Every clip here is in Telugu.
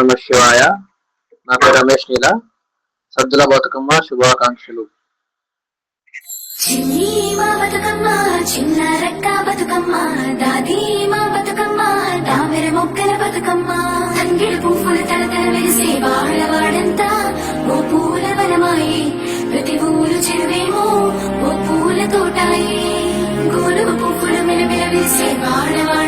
నమ శివాయ. నా పేరు రమేష్ నీల. సద్దుల బతుకమ్మ శుభాకాంక్షలు. చిన్న పువ్వులు వెలిసే ఓ పూల వనమాయి. ప్రతి ఊరు చెరువేమో ఓ పూల తోటాయి. గోలుగు పువ్వులు మెలమెల వేసే వాడవాడంతా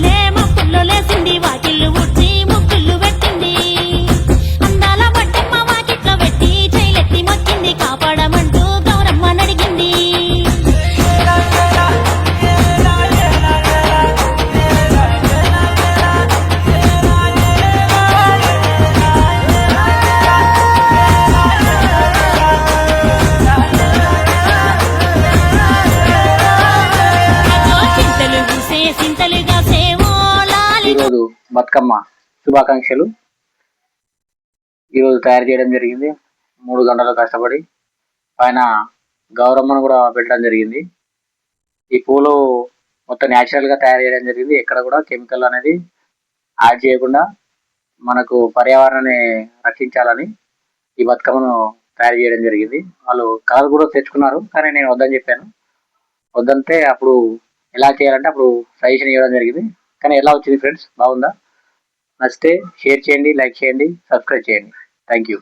ఈరోజు బతుకమ్మ శుభాకాంక్షలు. ఈరోజు తయారు చేయడం జరిగింది. మూడు గంటలు కష్టపడి పైన గౌరమ్మను కూడా పెట్టడం జరిగింది. ఈ పూలు మొత్తం న్యాచురల్గా తయారు చేయడం జరిగింది. ఎక్కడ కూడా కెమికల్ అనేది యాడ్ చేయకుండా మనకు పర్యావరణాన్ని రక్షించాలని ఈ బతుకమ్మను తయారు చేయడం జరిగింది. వాళ్ళు కలర్ కూడా తెచ్చుకున్నారు కానీ నేను వద్దని చెప్పాను. వద్దంటే అప్పుడు ఎలా చేయాలంటే అప్పుడు సజెషన్ ఇవ్వడం జరిగింది. కానీ ఎలా వచ్చింది ఫ్రెండ్స్ బాగుందా? నచ్చితే షేర్ చేయండి లైక్ చేయండి సబ్స్క్రైబ్ చేయండి. Thank you